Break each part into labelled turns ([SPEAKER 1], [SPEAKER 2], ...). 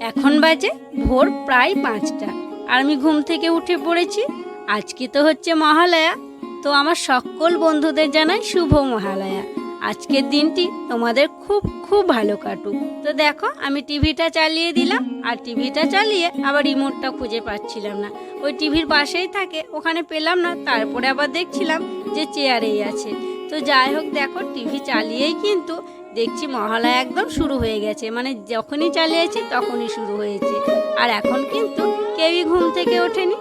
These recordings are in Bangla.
[SPEAKER 1] এখন বাজে ভোর প্রায় পাঁচটা আর আমি ঘুম থেকে উঠে পড়েছি। আজকে তো হচ্ছে মহালয়া। তো আমার সকল বন্ধুদের জানাই শুভ মহালয়া। আজকের দিনটি তোমাদের খুব খুব ভালো কাটুক। তো দেখো, আমি টিভিটা চালিয়ে দিলাম আর টিভিটা চালিয়ে আবার রিমোটটা খুঁজে পাচ্ছিলাম না। ওই টিভির পাশেই থাকে, ওখানে পেলাম না। তারপরে আবার দেখছিলাম যে চেয়ারেই আছে। তো যাই হোক, দেখো, টিভি চালিয়েই কিন্তু দেখছি মহালয়া একদম শুরু হয়ে গেছে। মানে যখনই চালিয়েছি তখনই শুরু হয়েছে। আর এখন কিন্তু কেউই ঘুম থেকে ওঠেনি।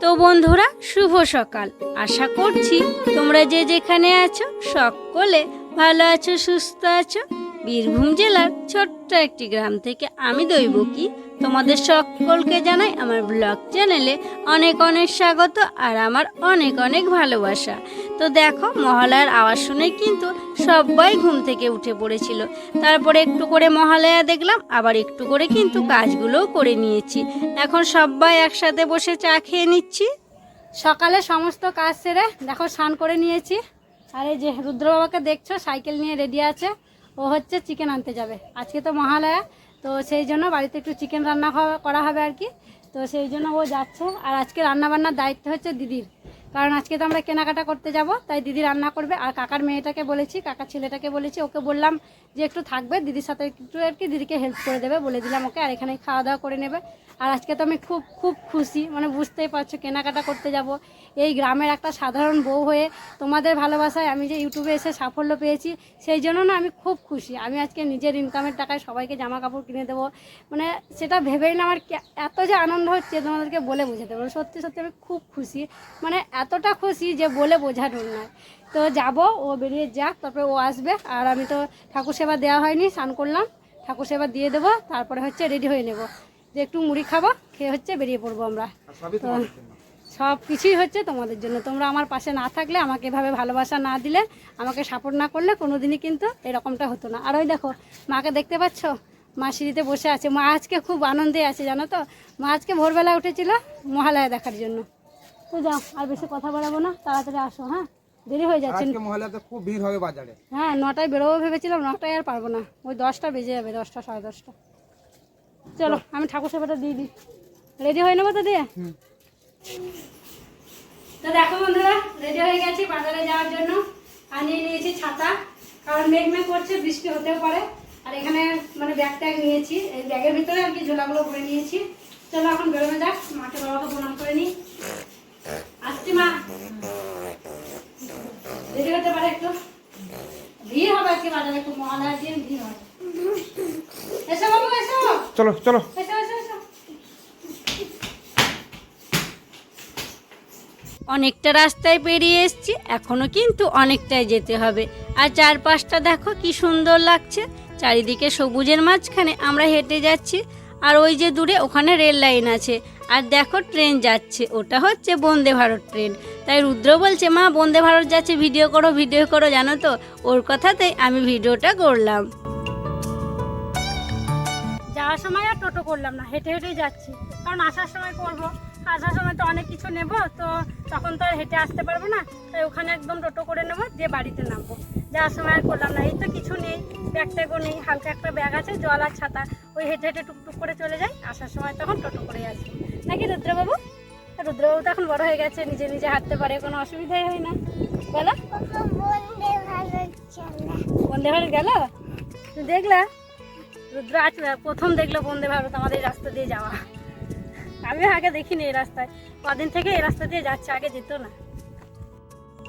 [SPEAKER 1] তো বন্ধুরা, শুভ সকাল। আশা করছি তোমরা যে যেখানে আছো সকলে ভালো আছো, সুস্থ আছো। বীরভূম জেলার ছোট্ট একটি গ্রাম থেকে আমি দৈবকী। তোমাদের সকলকে জানাই আমার ব্লগ চ্যানেলে অনেক অনেক স্বাগত আর আমার অনেক অনেক ভালোবাসা। তো দেখো, মহালয়ার আওয়াজ শুনে কিন্তু সবাই ঘুম থেকে উঠে পড়েছিল। তারপরে একটু করে মহালয়া দেখলাম, আবার একটু করে কিন্তু কাজগুলোও করে নিয়েছি। এখন সবাই একসাথে বসে চা খেয়ে নিচ্ছি।
[SPEAKER 2] সকালে সমস্ত কাজ সেরে দেখো, স্নান করে নিয়েছি। আর এই যে রুদ্রবাবাকে দেখছ, সাইকেল নিয়ে রেডি আছে। ও হচ্ছে চিকেন আনতে যাবে। আজকে তো মহালয়া তো সেই জন্য বাড়িতে একটু চিকেন রান্না করা হবে আর কি। তো সেই জন্য ও যাচ্ছে। আর আজকে রান্নাবান্নার দায়িত্ব হচ্ছে দিদির। কারণ আজকে তো আমরা কেনাকাটা করতে যাব, তাই দিদি রান্না করবে। আর কাকার মেয়েটাকে বলেছি, কাকার ছেলেটাকে বলেছি, ওকে বললাম যে একটু থাকবে, দিদির সাথে একটু আর কি দিদিকে হেল্প করে দেবে বলে দিলাম ওকে, আর এখানে খাওয়া দাওয়া করে নেবে। আর আজকে তো আমি খুব খুব খুশি মানে বুঝতেই পারছ কেনাকাটা করতে যাব। এই গ্রামের একটা সাধারণ বউ হয়ে তোমাদের ভালোবাসায় আমি যে ইউটিউবে এসে সাফল্য পেয়েছি, সেই জন্য না আমি খুব খুশি। আমি আজকে নিজের ইনকামের টাকায় সবাইকে জামা কাপড় কিনে দেবো। মানে সেটা ভেবেই না আমার এত যে আনন্দ হচ্ছে তোমাদেরকে বলে বোঝাতে পারব, সত্যি সত্যি আমি খুব খুশি। মানে এতটা খুশি যে বলে বোঝানোর নয়। তো যাব ও বেরিয়ে যাক তারপরে ও আসবে। আর আমি তো ঠাকুর সেবা দেওয়া হয়নি স্নান করলাম। ঠাকুর সেবা দিয়ে দেবো তারপরে হচ্ছে রেডি হয়ে নেব। যে একটু মুড়ি খাব খেয়ে হচ্ছে বেরিয়ে পড়ব আমরা। তো সব কিছুই হচ্ছে তোমাদের জন্য। তোমরা আমার পাশে না থাকলে আমাকে এভাবে ভালোবাসা না দিলে আমাকে সাপোর্ট না করলে কোনো দিনই কিন্তু এরকমটা হতো না। আর ওই দেখো মাকে দেখতে পাচ্ছ? মা সিঁড়িতে বসে আছে। মা আজকে খুব আনন্দে আছে জানো তো? মা আজকে ভোরবেলা উঠেছিল মহালয়া দেখার জন্য। তো যাও আর বেশি কথা বলাবো না তাড়াতাড়ি আসো হ্যাঁ? দেরি হয়ে যাচ্ছে।
[SPEAKER 3] আজকে মহলাতে খুব ভিড় হবে বাজারে।
[SPEAKER 2] হ্যাঁ নটায় বেরোবো ভেবেছিলাম নটায় আর পারব না। ওই দশটা বেজে যাবে দশটা সাড়ে দশটা। চলো আমি ঠাকুর সেবাটা দিয়ে দিই। রেডি হয়ে নেব তো দিয়ে? তো দেখো বন্ধুরা রেডি হয়ে গেছি বাজারে যাওয়ার জন্য। আনিয়ে নিয়েছি ছাতা কারণ মেঘ মেঘ করছে বৃষ্টি হতেও পারে। আর এখানে মানে ব্যাগ ট্যাগ নিয়েছি এই ব্যাগের ভিতরে আর কি ঝোলাগুলো ভরে নিয়েছি। চলো এখন বেরোনো যাক মাকে বাবাকে প্রণাম করে নিই। আসছি মা। দেরি হতে পারে একটু। ভিড় হবে আজকে বাজারে খুব মহালয়ার দিন ভিড় হবে। এসো বাবু এসো।
[SPEAKER 3] চলো চলো।
[SPEAKER 2] এসো এসো এসো।
[SPEAKER 1] অনেকটা রাস্তায় পেরিয়ে এসছি এখনও কিন্তু অনেকটাই যেতে হবে। আর চারপাশটা দেখো কি সুন্দর লাগছে। চারিদিকে সবুজের মাঝখানে আমরা হেঁটে যাচ্ছি আর ওই যে দূরে ওখানে রেল লাইন আছে। আর দেখো ট্রেন যাচ্ছে, ওটা হচ্ছে বন্দে ভারত ট্রেন। তাই রুদ্র বলছে, মা, বন্দে ভারত যাচ্ছে, ভিডিও করো ভিডিও করো, জানো তো? ওর কথাতেই আমি ভিডিওটা করলাম।
[SPEAKER 2] যাওয়ার সময় আর টোটো করলাম না, হেঁটে হেঁটেই যাচ্ছি। কারণ আসার সময় করব, আসার সময় তো অনেক কিছু নেব, তো তখন তো আর হেঁটে আসতে পারব না। তাই ওখানে একদম টোটো করে নেব, দিয়ে বাড়িতে নামবো। যাওয়ার সময় আর করলাম না, এই তো কিছু নেই, ব্যাগ ট্যাগও নেই, হালকা একটা ব্যাগ আছে, জল আর ছাতা। ওই হেঁটে হেঁটে টুকটুক করে চলে যাই, আসার সময় তখন টোটো করে আসব নাকি রুদ্রবাবু? রুদ্রবাবু তো এখন বড় হয়ে গেছে, নিজে নিজে হাঁটতে পারে, কোনো অসুবিধাই হয় না। বলো। বন্দে ভারত গেল? দেখলা? রুদ্র আজ প্রথম দেখল বন্দে ভারত আমাদের রাস্তা দিয়ে যাওয়া। আমি আগে দেখিনি এই রাস্তায়। কদিন থেকে এই রাস্তা দিয়ে যাচ্ছে, আগে যেত না।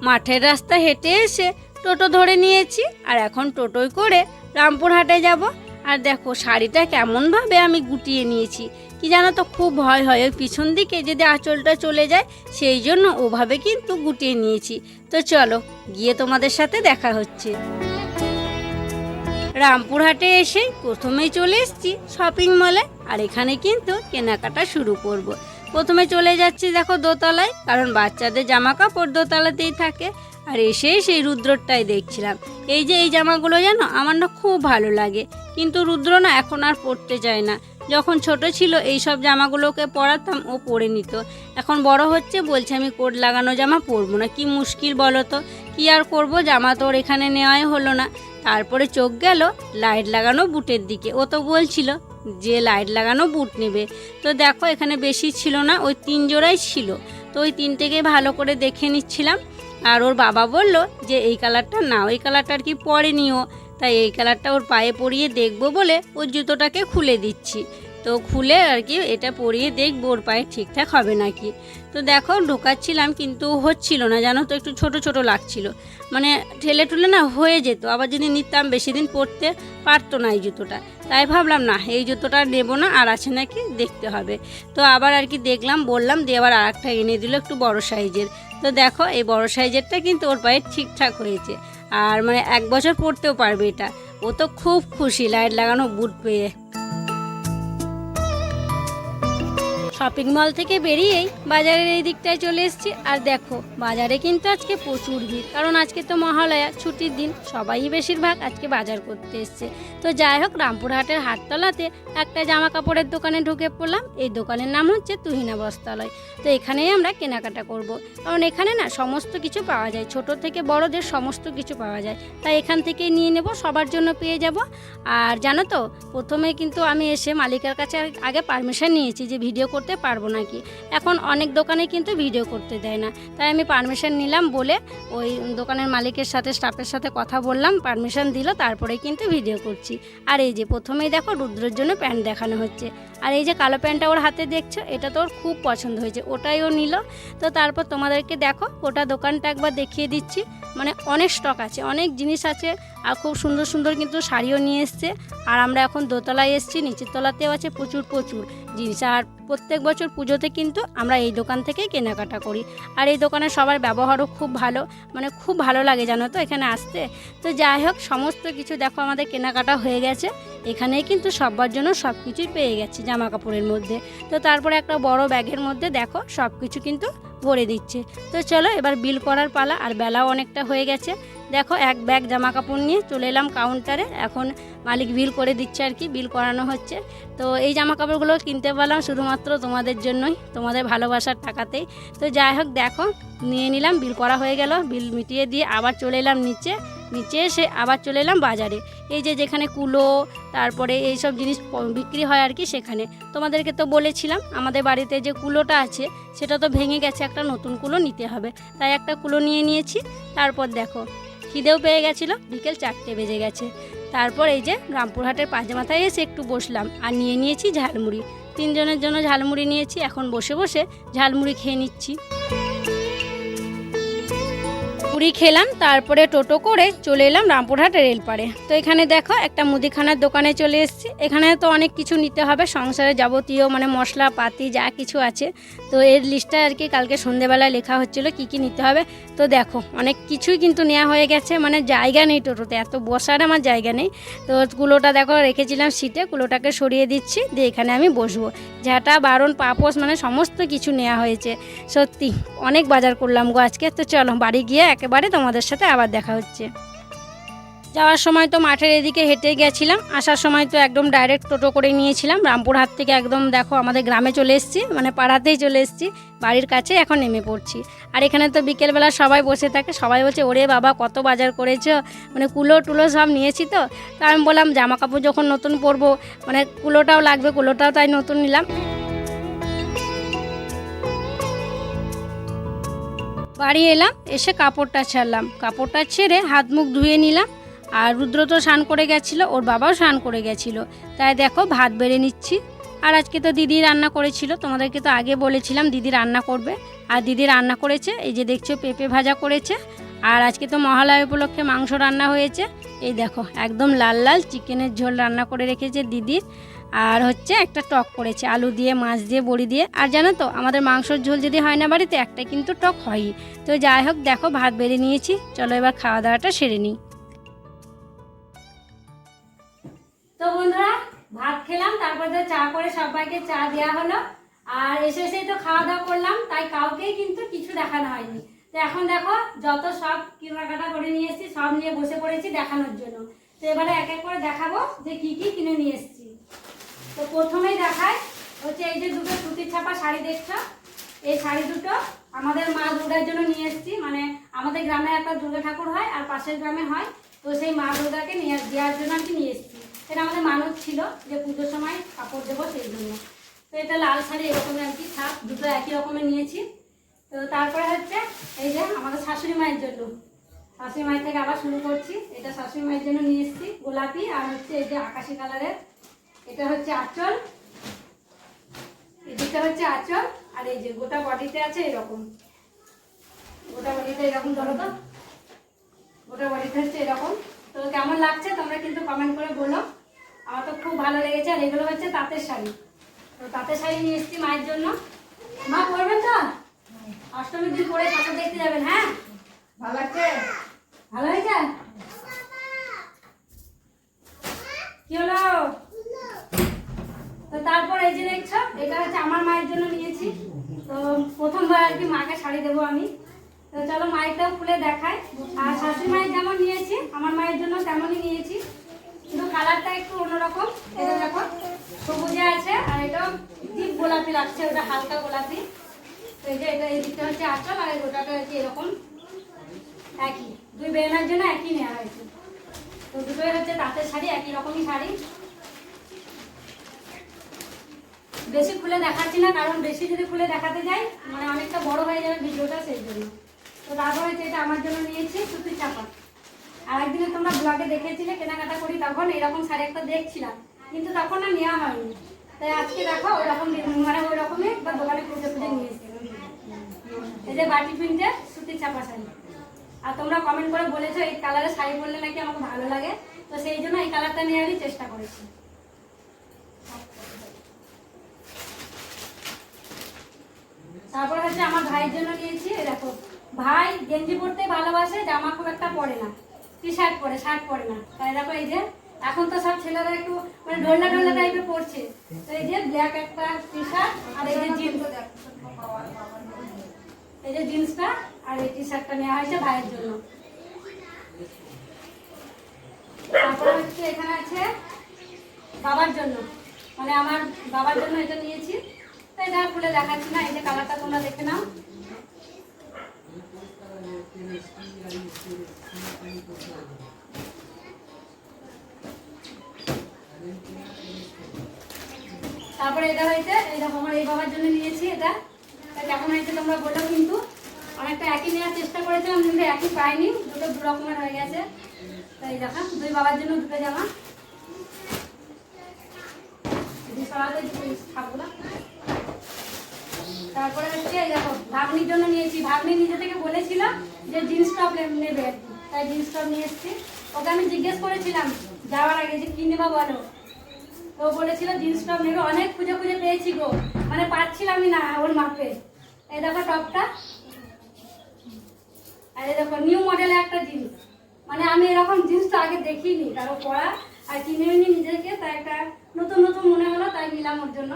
[SPEAKER 1] মাঠের রাস্তা হেঁটে এসে টোটো ধরে নিয়েছি, আর এখন টোটোয় করে রামপুরহাটে যাব। আর দেখো, শাড়িটা কেমনভাবে আমি গুটিয়ে নিয়েছি। কি জানো তো খুব ভয় হয়। ওই পিছন দিকে যদি আঁচলটা চলে যায়, সেই জন্য ওভাবে কিন্তু গুটিয়ে নিয়েছি। তো চলো, গিয়ে তোমাদের সাথে দেখা হচ্ছে। রামপুরহাটে এসে প্রথমেই চলে এসছি শপিং মলে আর এখানে কিন্তু কেনাকাটা শুরু করব। প্রথমে চলে যাচ্ছি দেখো দোতলায়, কারণ বাচ্চাদের জামা কাপড় দোতলাতেই থাকে। আর এসেই সেই রুদ্রটাই দেখছিলাম। এই যে এই জামাগুলো জানো, আমার না খুব ভালো লাগে। কিন্তু রুদ্র না এখন আর পরতে চায় না। যখন ছোট ছিল এই সব জামাগুলোকে পরাতাম ও পরে নিত। এখন বড় হচ্ছে, বলছে আমি কোট লাগানো জামা পরবো না। কি মুশকিল বলো তো? কি আর করব? জামা তো ওর এখানে নেওয়াই হলো না। তারপরে চোখ গেল লাইট লাগানো বুটের দিকে। ও তো বলছিল যে লাইট লাগানো বুট নেবে। তো দেখো, এখানে বেশি ছিল না, ওই তিন জোড়াই ছিল। তো ওই তিনটেকে ভালো করে দেখে নিচ্ছিলাম। আর ওর বাবা বলল যে, এই কালারটা না ওই কালারটা আর কি পরে নিও তাই এই কালারটা ওর পায়ে পরিয়ে দেখব বলে ওর জুতোটাকে খুলে দিচ্ছি। তো খুলে আর কি এটা পরিয়ে দেখব ওর পায়ে ঠিকঠাক হবে নাকি। তো দেখো ঢোকাচ্ছিলাম কিন্তু হচ্ছিল না, জানো তো একটু ছোট ছোট লাগছিল। মানে ঠেলে টুলে না হয়ে যেত, আবার যদি নিতাম বেশি দিন পরতে পারতো না এই জুতোটা। তাই ভাবলাম, না, এই জুতোটা নেব না, আর আছে নাকি দেখতে হবে। তো আবার আর কি দেখলাম, বললাম দিয়ে আবার আর একটা এনে দিল একটু বড় সাইজের। তো দেখো এই বড় সাইজেরটা কিন্তু ওর পায়ে ঠিকঠাক হয়েছে। আর মানে এক বছর পড়তেও পারবে এটা। ও তো খুব খুশি, লাইট লাগানো বুট পেয়ে। শপিং মল থেকে বেরিয়েই বাজারের এই দিকটায় চলে এসেছি। আর দেখো, বাজারে কিন্তু আজকে প্রচুর ভিড়। কারণ আজকে তো মহালয়া, ছুটির দিন, সবাই বেশিরভাগ আজকে বাজার করতে এসছে। তো যাই হোক, রামপুরহাটের হাটতলাতে একটা জামা কাপড়ের দোকানে ঢুকে পড়লাম। এই দোকানের নাম হচ্ছে তুহিনা বস্ত্রালয়। তো এখানেই আমরা কেনাকাটা করব। কারণ এখানে না সমস্ত কিছু পাওয়া যায়। ছোট থেকে বড়দের সমস্ত কিছু পাওয়া যায়। তাই এখান থেকেই নিয়ে নেব, সবার জন্য পেয়ে যাব। আর জানো তো, প্রথমে কিন্তু আমি এসে মালিকের কাছে আগে পারমিশন নিয়েছি যে ভিডিও করতে পারব নাকি? এখন অনেক দোকানে কিন্তু ভিডিও করতে দেয় না। তাই আমি পারমিশন নিলাম বলে ওই দোকানের মালিকের সাথে স্টাফের সাথে কথা বললাম পারমিশন দিল, তারপরে কিন্তু ভিডিও করছি। আর এই যে প্রথমেই দেখো রুদ্রের জন্য প্যান্ট দেখানো হচ্ছে। আর এই যে কালো প্যান্টটা ওর হাতে দেখছ, এটা তো ওর খুব পছন্দ হয়েছে, ওটাই ও নিল। তো তারপর তোমাদেরকে দেখো, ওটা দোকানটা একবার দেখিয়ে দিচ্ছি। মানে অনেক স্টক আছে, অনেক জিনিস আছে আর খুব সুন্দর সুন্দর কিন্তু শাড়িও নিয়ে এসছে। আর আমরা এখন দোতলায় এসেছি, নিচের তলাতেও আছে প্রচুর প্রচুর জিনিস। আর প্রত্যেক বছর পুজোতে কিন্তু আমরা এই দোকান থেকেই কেনাকাটা করি। আর এই দোকানে সবার ব্যবহারও খুব ভালো মানে খুব ভালো লাগে জানো তো এখানে আসতে। তো যাই হোক, সমস্ত কিছু দেখো আমাদের কেনাকাটা হয়ে গেছে। এখানেই কিন্তু সবার জন্য সব কিছুই পেয়ে গেছি জামা কাপড়ের মধ্যে। তো তারপরে একটা বড় ব্যাগের মধ্যে দেখো সব কিছু কিন্তু ভরে দিচ্ছে। তো চলো এবার বিল করার পালা, আর বেলাও অনেকটা হয়ে গেছে। দেখো, এক ব্যাগ জামা কাপড় নিয়ে চলে এলাম কাউন্টারে এখন মালিক বিল করে দিচ্ছে আর কি বিল করানো হচ্ছে। তো এই জামা কাপড়গুলো কিনতে পারলাম শুধুমাত্র তোমাদের জন্যই, তোমাদের ভালোবাসার টাকাতেই। তো যাই হোক, দেখো, নিয়ে নিলাম বিল করা হয়ে গেল। বিল মিটিয়ে দিয়ে আবার চলে এলাম নিচে। নিচে এসে আবার চলে এলাম বাজারে। এই যে যেখানে কুলো, তারপরে এই সব জিনিস বিক্রি হয় আর কি সেখানে। তোমাদেরকে তো বলেছিলাম, আমাদের বাড়িতে যে কুলোটা আছে, সেটা তো ভেঙে গেছে, একটা নতুন কুলো নিতে হবে। তাই একটা কুলো নিয়ে নিয়েছি। তারপর দেখো খিদেও পেয়ে গেছিল। বিকেল চারটে বেজে গেছে। তারপর এই যে রামপুরহাটের পাঁচ মাথায় এসে একটু বসলাম আর নিয়ে নিয়েছি ঝালমুড়ি। তিনজনের জন্য ঝালমুড়ি নিয়েছি, এখন বসে বসে ঝালমুড়ি খেয়ে নিচ্ছি। পুরি খেলাম, তারপরে টোটো করে চলে এলাম রামপুরহাট রেলপাড়ে। তো এখানে দেখো একটা মুদিখানার দোকানে চলে এসেছি। এখানে তো অনেক কিছু নিতে হবে সংসারে যাবতীয় মানে মশলা পাতি যা কিছু আছে। তো এর লিস্টটা আর কি কালকে সন্ধেবেলায় লেখা হচ্ছিল কি কি নিতে হবে। তো দেখো, অনেক কিছুই কিন্তু নেওয়া হয়ে গেছে মানে জায়গা নেই টোটোতে, এত বসার আমার জায়গা নেই। তো কুলোটা দেখো রেখেছিলাম সিটে কুলোটাকে সরিয়ে দিচ্ছি, দিয়ে এখানে আমি বসবো। ঝাঁটা, বারণ পাপোস মানে সমস্ত কিছু নেওয়া হয়েছে। সত্যি, অনেক বাজার করলাম গো আজকে। তো চলো, বাড়ি গিয়ে একেবারে তোমাদের সাথে আবার দেখা হচ্ছে। যাওয়ার সময় তো মাঠের এদিকে হেঁটে গেছিলাম, আসার সময় তো একদম ডাইরেক্ট টোটো করে নিয়েছিলাম। রামপুরহাট থেকে একদম দেখো আমাদের গ্রামে চলে এসেছি মানে পাড়াতেই চলে এসেছি, বাড়ির কাছে এখন নেমে পড়ছি। আর এখানে তো বিকেলবেলা সবাই বসে থাকে, সবাই বলছে, ওরে বাবা, কত বাজার করেছ? মানে কুলো টুলো সব নিয়েছি তো, তা আমি বললাম, জামা কাপড় যখন নতুন পরবো মানে কুলোটাও লাগবে, কুলোটাও তাই নতুন নিলাম। বাড়ি এলাম, এসে কাপড়টা ছাড়লাম। কাপড়টা ছেড়ে হাত মুখ ধুয়ে নিলাম আর রুদ্র তো স্নান করে গেছিল, ওর বাবাও স্নান করে গেছিল। তাই দেখো ভাত বেড়ে নিচ্ছি। আর আজকে তো দিদি রান্না করেছিল, তোমাদেরকে তো আগে বলেছিলাম দিদি রান্না করবে। আর দিদি রান্না করেছে, এই যে দেখছ পেঁপে ভাজা করেছে। আর আজকে তো মহালয়া উপলক্ষে মাংস রান্না হয়েছে। এই দেখো, একদম লাল লাল, চিকেনের ঝোল রান্না করে রেখেছে দিদি। আর হচ্ছে একটা টক করেছে, আলু দিয়ে, মাছ দিয়ে, বড়ি দিয়ে। আর জানো তো, আমাদের মাংসর ঝোল যদি হয় না বাড়িতে, একটা কিন্তু টক হয়ই। তো যাই হোক, দেখো, ভাত বেড়ে নিয়েছি। চলো এবার খাওয়া দাওয়াটা সেরে নিই। তো বন্ধুরা, ভাত খেলাম, তারপরে চা করে সবাইকে চা দেওয়া হলো। আর এসে এসেই তো খাওয়া দাওয়া করলাম, তাই কাউকেই কিন্তু কিছু দেখানো হয়নি। তো এখন দেখো, যত সব কেনাকাটা করে নিয়ে এসেছি, সব নিয়ে বসে পড়েছি দেখানোর জন্য। তো এবারে এক এক করে দেখাবো যে কি কি কিনে নিয়ে এসেছি। তো প্রথমেই দেখায় হচ্ছে এই যে দুটো সুতির ছাপা শাড়ি দেখছ? এই শাড়ি দুটো আমাদের মা দুর্গার জন্য নিয়ে এসেছি। মানে আমাদের গ্রামে একটা দুর্গা ঠাকুর হয় আর পাশের গ্রামে হয়। তো সেই মা দুর্গাকে নিয়ে দেওয়ার জন্য কি নিয়ে এসেছি। এটা আমাদের মানত ছিল যে পুজোর সময় কাপড় দেবো সেই জন্য। তো এটা লাল শাড়ি এরকমই আর কি ছাপ, দুটো একই রকমের নিয়েছি। তো তারপরে হচ্ছে এই যে আমাদের শাশুড়ি মায়ের জন্য। শাশুড়ি মায়ের থেকে আবার শুরু করছি। এটা শাশুড়ি মায়ের জন্য নিয়ে এসেছি গোলাপি আর হচ্ছে এই যে আকাশি কালারের এটা হচ্ছে আঁচল। এদিকটা হচ্ছে আঁচল আর এই যে গোটা বডিতে আছে এরকম। গোটা বডিতে এরকম ধরো তো। গোটা বডিতে হচ্ছে এরকম। তো কেমন লাগছে তোমরা কিন্তু কমেন্ট করে বলো। আমার তো খুব ভালো লেগেছে আর এগুলো হচ্ছে তাঁতের শাড়ি। তো তাঁতের শাড়ি নিয়ে এসেছি মায়ের জন্য। মা পরবেন তো? অষ্টমীর দিন পরে ঠাকুর দেখতে যাবেন হ্যাঁ?
[SPEAKER 2] ভালো লাগছে?
[SPEAKER 1] ভালো হয়েছে? কি হলো? এই যে এটা হচ্ছে আমার মায়ের জন্য নিয়েছি। তো প্রথমবার আর কি মাকে শাড়ি দেবো আমি। তো চলো মায়েরটাও খুলে দেখাই। আর শাশুড়ি মায়ের যেমন নিয়েছি, আমার মায়ের জন্য তেমনই নিয়েছি। কিন্তু কালারটা একটু অন্যরকম। এটা দেখো, সবুজে আছে, আর এটাও ডিপ গোলাপি লাগছে, ওটা হালকা গোলাপি। তো এই যে এটা এই দিকটা হচ্ছে আঁচল, আর গোটাটা হচ্ছে এরকম একই। দুই বেনার জন্য একই নেওয়া হয়েছে। তো দুটোই হচ্ছে তাঁতের শাড়ি, একই রকমই শাড়ি। বেশি খুলে দেখাচ্ছি না, কারণ বেশি যদি খুলে দেখাতে যাই মানে অনেকটা বড় হয়ে যাবে ভিডিওটা সেই জন্য। তো তারপর হচ্ছে এটা আমার জন্য নিয়েছি সুতির চাপা। আর একদিনে তোমরা ব্লগে দেখেছিলে কেনাকাটা করি তখন এরকম শাড়ি একটা দেখছিলাম, কিন্তু তখন না নেওয়া হয়নি। তাই আজকে দেখো ওরকম মানে ওই রকমই বা দোকানে খুঁজে খুঁজে নিয়েছি এই যে বাটি প্রিন্টের সুতির চাপা শাড়ি। আর তোমরা কমেন্ট করে বলেছ, এই কালারের শাড়ি পরলে নাকি আমাকে ভালো লাগে? তো সেই জন্য এই কালারটা নেওয়ারই চেষ্টা করেছি। তারপর হচ্ছে আমার ভাইয়ের জন্য নিয়েছি দেখো। ভাই গেঞ্জি পরতে ভালোবাসে, জামা খুব একটা পরে না। টি শার্ট পরে শার্ট পরে না। তাই দেখো এই যে, এখন তো সব ছেলেরা একটু মানে ঢোল্লা ঢোল্লা টাইপের পরছে। তো এই যে ব্ল্যাক একটা টি শার্ট আর এই যে জিন্স এই যে জিন্সটা আর এই টি শার্টটা নেওয়া হয়েছে ভাইয়ের জন্য। তারপরে হচ্ছে এখানে আছে বাবার জন্য। মানে আমার বাবার জন্য এটা নিয়েছি। তো এটা খুলে দেখাচ্ছি না, এই যে কালারটা তোমরা দেখে নাও। তারপরে এটা হয়েছে, এই আমার এই বাবার জন্য নিয়েছি এটা। কেমন হয়েছে তোমরা বলো কিন্তু। অনেকটা একই নেওয়ার চেষ্টা করেছিলাম, কিন্তু একই পাইনি। দুটো দু রকমের হয়ে গেছে। তাই দেখো, দুই বাবার জন্য দুটো জামা। এই থাকব না। তারপরে হচ্ছে দেখো, ভাগ্নির জন্য নিয়েছি। ভাগ্নি নিজে থেকে বলেছিল যে জিন্স টপ নেবে তাই জিন্স টপ নিয়ে এসেছি। ওকে আমি জিজ্ঞেস করেছিলাম, যাওয়ার আগে যে কি নেবা বলো? তো বলেছিল, জিন্স টপ নেবে। অনেক খুঁজে খুঁজে পেয়েছি গো। মানে পাচ্ছিলামই না ওর মাপে। এই দেখো টপটা। আর এই দেখো নিউ মডেলের একটা জিন্স। মানে আমি এরকম জিন্স তো আগে দেখিনি কারও পরা আর কিনে নিজেকে, তাই একটা নতুন নতুন মনে হলো, তাই নিলাম ওর জন্য।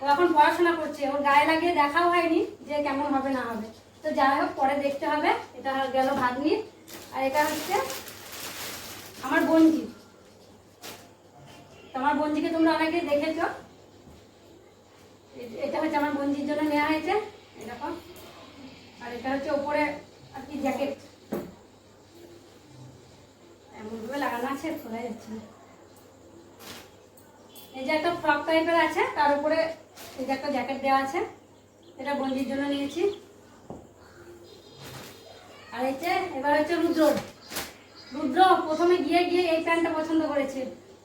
[SPEAKER 1] ও এখন পড়াশোনা করছে, ওর গায়ে লাগিয়ে দেখাও হয়নি যে কেমন হবে না হবে। তো যাই হোক, পরে দেখতে হবে, এটা গেল ভাগ্নি। আর এটা হচ্ছে আমার বঞ্জি। তোমার বঞ্জিকে তোমরা অনেকে দেখেছ। এটা হচ্ছে আমার বঞ্জির জন্য নেওয়া হয়েছে এরকম আর এটা হচ্ছে ওপরে আর কি জ্যাকেট। এমনভাবে লাগানো আছে খোলা যাচ্ছে এই যে একটা ফ্রক টাইপের আছে, তার উপরে যে একটা জ্যাকেট দেওয়া আছে। এটা বন্দির জন্য নিয়েছি। আর যে, এবার হচ্ছে রুদ্র। রুদ্র প্রথমে গিয়ে গিয়ে এই প্যান্টটা পছন্দ করেছে।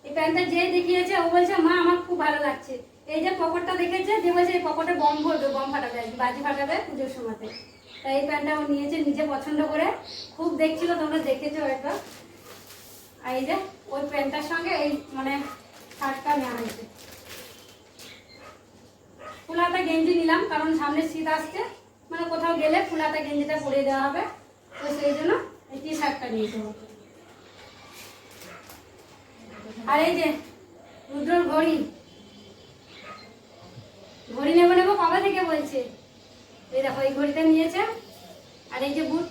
[SPEAKER 1] এই প্যান্টটা যে দেখিয়েছে, ও বলছে, মা, আমার খুব ভালো লাগছে। এই যে পকেটটা দেখেছে, যে বলছে, এই পকেটে বম ভরবে বম ফাটাবে, আর বাজি ফাটাবে পুজোর সময়তে। তাই এই প্যান্টটা ও নিয়েছে নিজে পছন্দ করে। খুব দেখছিল, তোমরা দেখেছ এটা আর এই যে, ওই প্যান্টটার সঙ্গে এই মানে শার্টটা নেওয়া হয়েছে ফুলাতা গেঞ্জি নিলাম, কারণ সামনে শীত আসছে। মানে কোথাও গেলে ফুলাতা গেঞ্জিটা পরিয়ে দেওয়া হবে। তো সেই জন্য এই টি শার্টটা নিয়েছে ও। আর এই যে রুদ্রর ঘড়ি। ঘড়ি নেব নেব কবে থেকে বলছে? এই দেখো, এই ঘড়িটা নিয়েছে। আর এই যে বুট।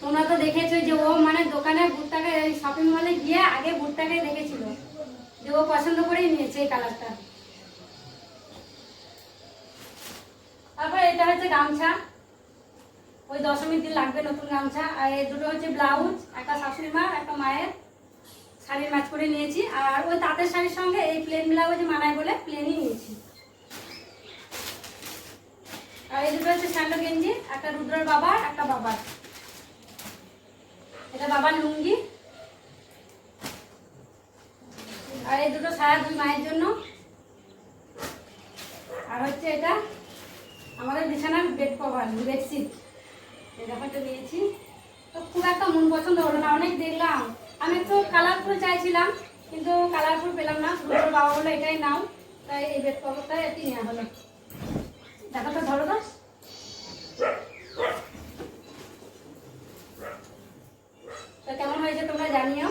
[SPEAKER 1] তোমরা তো দেখেছ যে ও মানে দোকানে বুটটাকে শপিং মলে গিয়ে আগে বুটটাকে দেখেছিল। যে ও পছন্দ করেই নিয়েছে এই কালারটা তারপরে এটা হচ্ছে গামছা। ওই দশমীর দিন লাগবে নতুন গামছা। আর এই দুটো হচ্ছে ব্লাউজ, একটা শাশুড়ি মা, একটা মায়ের
[SPEAKER 2] শাড়ির ম্যাচ করে নিয়েছি। আর ওই তাঁতের শাড়ির সঙ্গে এই প্লেন ব্লাউজ মানায় বলে প্লেনই নিয়েছি। আর এই দুটো হচ্ছে স্যান্ডো গেঞ্জি, একটা রুদ্রর বাবা, একটা বাবার। এটা বাবার লুঙ্গি। আর এই দুটো সারা দুই মায়ের জন্য। আর হচ্ছে এটা আমাদের বিছানার বেড কভার বেডশিট এই ব্যাপারটা নিয়েছি তো খুব একটা মন পছন্দ হলো না, অনেক দেখলাম। আমি একটু কালারফুল চাইছিলাম, কিন্তু কালারফুল পেলাম না। রুদ্রর বাবা বলল, এটাই নাও। তাই এই বেড কভারটা এটি নেওয়া হলো। দেখো তো, ধরো তো। তো কেমন হয়েছে তোমরা জানিও?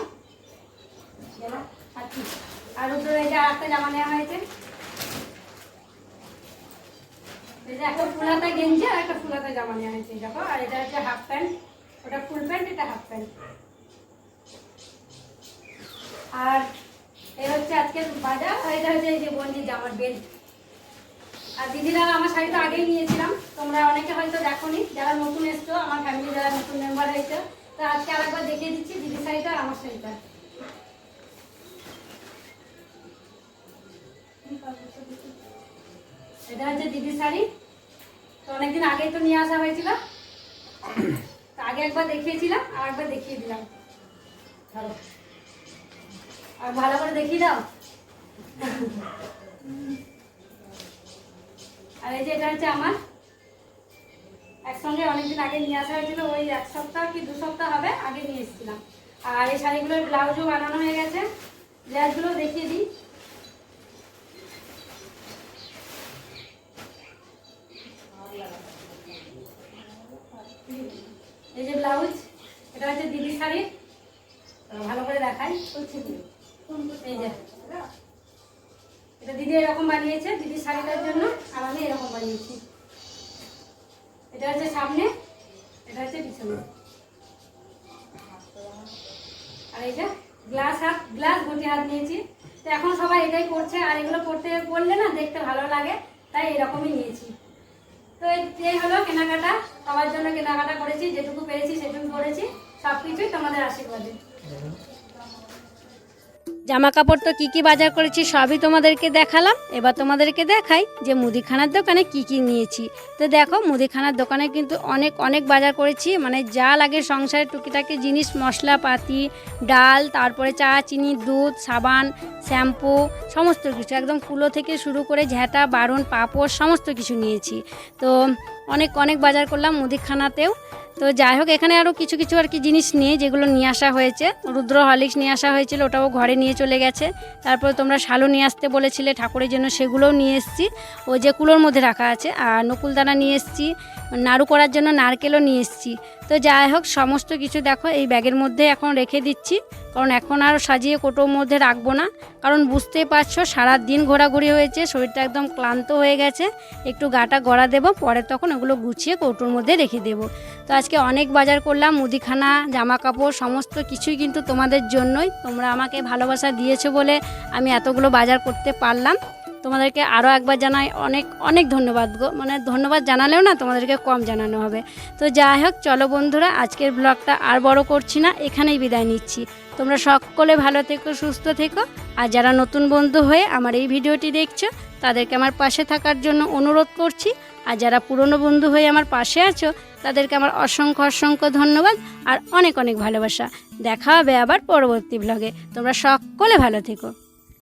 [SPEAKER 2] আর এই যে আর একটা জামা নেওয়া হয়েছে। একটা ফুলাতা গেঞ্জি আর একটা ফুলাতা জামা নেওয়া হয়েছে দেখো, আর এটা হচ্ছে হাফ প্যান্ট ওটা ফুল প্যান্ট এটা হাফ প্যান্ট আর এই হচ্ছে আজকের বাজার, আর এটা হচ্ছে এই যে বন্দির জামার বেল্ট আর দিদিরা, আমার শাড়ি তো আগেই নিয়েছিলাম, তোমরা অনেকে হয়তো দেখোনি, যারা নতুন এসছো, আমার ফ্যামিলি যারা নতুন মেম্বার হয়েছে, তো আজকে আরেকবার দেখিয়ে দিচ্ছি দিদির শাড়িটা আমার শাড়িটা। এটা হচ্ছে দিদির শাড়ি। তো অনেকদিন আগেই তো নিয়ে আসা হয়েছিল। তো আগে একবার দেখিয়েছিলাম, আর একবার দেখিয়ে দিলাম। আর ভালো করে দেখিয়ে দাও। আর এই যে এটা হচ্ছে আমার। একসঙ্গে অনেকদিন আগে নিয়ে আসা হয়েছিল, ওই এক সপ্তাহ কি দু সপ্তাহ হবে আগে নিয়ে এসেছিলাম। আর এই শাড়িগুলোর ব্লাউজও বানানো হয়ে গেছে। ব্লাউজগুলো দেখিয়ে দিই। এই যে ব্লাউজ, এটা হচ্ছে দিদির শাড়ি। ভালো করে দেখাই। এই যে, এটা দিদি এরকম বানিয়েছে দিদির শাড়িটার জন্য, আর আমি এরকম বানিয়েছি। এটা হচ্ছে সামনে, এটা হচ্ছে পিছনে। আর এই যে গ্লাস হাত গ্লাস ঘটি হাত নিয়েছি। তো এখন সবাই এটাই করছে, আর এগুলো করতে করলে না দেখতে ভালো লাগে, তাই এরকমই নিয়েছি। তো এই হলো কেনাকাটা, সবার জন্য কেনাকাটা করেছি, যেটুকু পেরেছি সেটুকু করেছি সব কিছুই তোমাদের আশীর্বাদে।
[SPEAKER 1] জামা কাপড় তো কী কী বাজার করেছি সবই তোমাদেরকে দেখালাম। এবার তোমাদেরকে দেখাই যে মুদিখানার দোকানে কি কি নিয়েছি। তো দেখো, মুদিখানার দোকানে কিন্তু অনেক অনেক বাজার করেছি। মানে যা লাগে সংসারের টুকিটাকি জিনিস, মশলাপাতি, ডাল, তারপরে চা চিনি দুধ, সাবান, শ্যাম্পু, সমস্ত কিছু। একদম কুলো থেকে শুরু করে ঝ্যাঁটা বারণ পাঁপড়, সমস্ত কিছু নিয়েছি। তো অনেক অনেক বাজার করলাম মুদিখানাতেও। তো যাই হোক, এখানে আরও কিছু কিছু আর কি জিনিস নিয়ে, যেগুলো নিয়ে আসা হয়েছে। রুদ্র হলিক্স নিয়ে আসা হয়েছিল, ওটাও ঘরে নিয়ে চলে গেছে। তারপর তোমরা শালু নিয়ে আসতে বলেছিলে, ঠাকুরের জন্য সেগুলোও নিয়ে এসেছি। ও যে কুলোর মধ্যে রাখা আছে, আর নকুলদানা নিয়ে এসেছি, নাড়ু করার জন্য নারকেলও নিয়ে এসেছি। তো যাই হোক, সমস্ত কিছু দেখো, এই ব্যাগের মধ্যে এখন রেখে দিচ্ছি। কারণ এখন আর সাজিয়ে কোটোর মধ্যে রাখব না। কারণ বুঝতেই পারছ সারা দিন ঘোরাঘুরি হয়েছে, শরীরটা একদম ক্লান্ত হয়ে গেছে। একটু গাটা গড়া দেবো, পরে তখন ওগুলো গুছিয়ে কৌটোর মধ্যে রেখে দেবো। তো আজকে অনেক বাজার করলাম, মুদিখানা জামা কাপড় সমস্ত কিছুই কিন্তু তোমাদের জন্যই। তোমরা আমাকে ভালোবাসা দিয়েছ বলে আমি এতগুলো বাজার করতে পারলাম। তোমাদেরকে আরও একবার জানাই অনেক অনেক ধন্যবাদ গো। মানে ধন্যবাদ জানালেও না তোমাদেরকে কম জানানো হবে। তো যাই হোক, চলো বন্ধুরা, আজকের ব্লগটা আর বড় করছি না, এখানেই বিদায় নিচ্ছি। তোমরা সকলে ভালো থেকো, সুস্থ থেকো, আর যারা নতুন বন্ধু হয়ে আমার এই ভিডিওটি দেখছ, তাদেরকে আমার পাশে থাকার জন্য অনুরোধ করছি। আর যারা পুরনো বন্ধু হয়ে আমার পাশে আছো, তাদেরকে আমার অসংখ্য অসংখ্য ধন্যবাদ আর অনেক অনেক ভালোবাসা। দেখা হবে আবার পরবর্তী ব্লগে তোমরা সকলে ভালো থেকো।